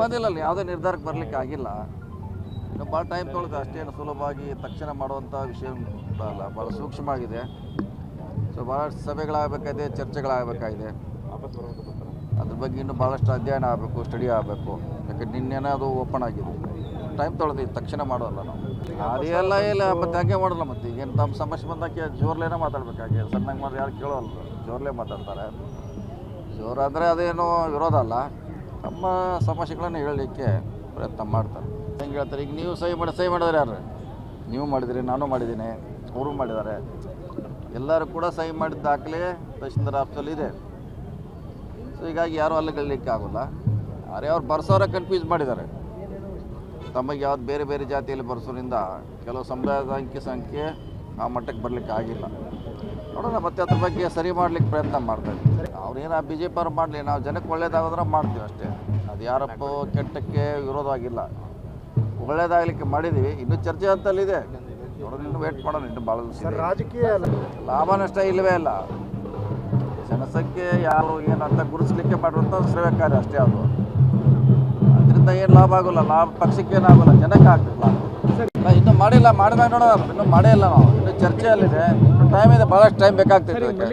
ಬಂದಿಲ್ಲ ಅಲ್ಲಿ ಯಾವುದೇ ನಿರ್ಧಾರಕ್ಕೆ ಬರಲಿಕ್ಕೆ ಆಗಿಲ್ಲ. ಭಾಳ ಟೈಮ್ ತೊಗೊಳುತ್ತೆ ಅಷ್ಟೇನು ಸುಲಭವಾಗಿ ತಕ್ಷಣ ಮಾಡುವಂಥ ವಿಷಯ ಅಲ್ಲ ಭಾಳ ಸೂಕ್ಷ್ಮ ಆಗಿದೆ ಸೊ ಭಾಳಷ್ಟು ಸಭೆಗಳಾಗಬೇಕಾಗಿದೆ, ಚರ್ಚೆಗಳಾಗಬೇಕಾಗಿದೆ. ಅದ್ರ ಬಗ್ಗೆ ಇನ್ನೂ ಭಾಳಷ್ಟು ಅಧ್ಯಯನ ಆಗಬೇಕು ಸ್ಟಡಿ ಆಗಬೇಕು. ಯಾಕಂದ್ರೆ ನಿನ್ನೆನೇ ಅದು ಓಪನ್ ಆಗಿದೆ. ಟೈಮ್ ತೊಳೆದು ತಕ್ಷಣ ಮಾಡೋಲ್ಲ ನಾವು. ಅದೆಲ್ಲ ಇಲ್ಲ ಮತ್ತೆ ಹಾಗೆ ಮಾಡಲ್ಲ ಮತ್ತೆ. ಈಗೇನು ತಮ್ಮ ಸಮಸ್ಯೆ ಬಂದಾಗ ಜೋರ್ಲೇನೇ ಮಾತಾಡ್ಬೇಕಾಗಿ ಸಣ್ಣಗೆ ಮಾಡಿ ಯಾರು ಕೇಳೋಲ್ಲ. ಜೋರ್ಲೇ ಮಾತಾಡ್ತಾರೆ. ಜೋರು ಅಂದರೆ ಅದೇನು ವಿರೋಧ ಅಲ್ಲ. ತಮ್ಮ ಸಮಸ್ಯೆಗಳನ್ನು ಹೇಳಲಿಕ್ಕೆ ಪ್ರಯತ್ನ ಮಾಡ್ತಾರೆ. ಹೆಂಗೆ ಹೇಳ್ತಾರೆ, ಈಗ ನೀವು ಸಹಿ ಮಾಡಿ, ಸಹಿ ಮಾಡಿದ್ರೆ ಯಾರು? ನೀವು ಮಾಡಿದಿರಿ, ನಾನು ಮಾಡಿದ್ದೀನಿ ಅವರು ಮಾಡಿದ್ದಾರೆ ಎಲ್ಲರೂ ಕೂಡ ಸಹಿ ಮಾಡಿದ ದಾಖಲೆ ತಹಶೀಲ್ದಾರ್ ಆಫೀಸಲ್ಲಿ ಇದೆ. ಸೊ ಹೀಗಾಗಿ ಯಾರೂ ಅಲ್ಲಿಗೆ ಆಗೋಲ್ಲ. ಆದರೆ ಅವ್ರು ಬರ್ಸೋರ ಕನ್ಫ್ಯೂಸ್ ಮಾಡಿದ್ದಾರೆ. ತಮಗೆ ಯಾವ್ದು ಬೇರೆ ಬೇರೆ ಜಾತಿಯಲ್ಲಿ ಬರ್ಸೋದ್ರಿಂದ ಕೆಲವು ಸಮುದಾಯದ ಅಂಕಿ ಸಂಖ್ಯೆ ಆ ಮಟ್ಟಕ್ಕೆ ಬರಲಿಕ್ಕೆ ಆಗಿಲ್ಲ. ನೋಡೋಣ ಮತ್ತೆ ಅದ್ರ ಬಗ್ಗೆ ಸರಿ ಮಾಡಲಿಕ್ಕೆ ಪ್ರಯತ್ನ ಮಾಡ್ತಾ ಇದ್ದೀವಿ ಅವ್ರೇನು ಬಿ ಜೆ ಪಿಯವ್ರು ಮಾಡಲಿ ನಾವು ಜನಕ್ಕೆ ಒಳ್ಳೇದಾಗೋದ್ರೆ ಮಾಡ್ತೀವಿ ಅಷ್ಟೇ. ಅದು ಯಾರಪ್ಪ ಕೆಟ್ಟಕ್ಕೆ ವಿರೋಧವಾಗಿಲ್ಲ. ಒಳ್ಳೇದಾಗಲಿಕ್ಕೆ ಮಾಡಿದ್ದೀವಿ ಇನ್ನೂ ಚರ್ಚೆ ಅಂತಲ್ಲಿದೆ. ಇನ್ನು ವೇಟ್ ಮಾಡೋಣ ಇನ್ನು ಭಾಳ ದಿವಸ. ರಾಜಕೀಯ ಲಾಭ ನಷ್ಟ ಇಲ್ಲವೇ ಇಲ್ಲ. ಜನಸಂಖ್ಯೆ ಯಾರು ಏನಂತ ಗುರುತಿಸ್ಲಿಕ್ಕೆ ಮಾಡಿರುವಂಥ ಸೇವೆ ಕಾರ್ಯ ಅಷ್ಟೇ ಅದು. ಅದರಿಂದ ಏನು ಲಾಭ ಆಗೋಲ್ಲ ಲಾಭ ಪಕ್ಷಕ್ಕೆ ಏನಾಗೋಲ್ಲ ಜನಕ್ಕೆ ಆಗ್ತಿಲ್ಲ ಇನ್ನು ಮಾಡಿಲ್ಲ ಮಾಡಿದಾಗ ನೋಡೋಣ ಇನ್ನೂ ಮಾಡೇ ಇಲ್ಲ ನಾವು. ಇನ್ನೂ ಚರ್ಚೆಯಲ್ಲಿದೆ ಇನ್ನೂ ಟೈಮ್ ಇದೆ ಭಾಳಷ್ಟು ಟೈಮ್ ಬೇಕಾಗ್ತೈತೆ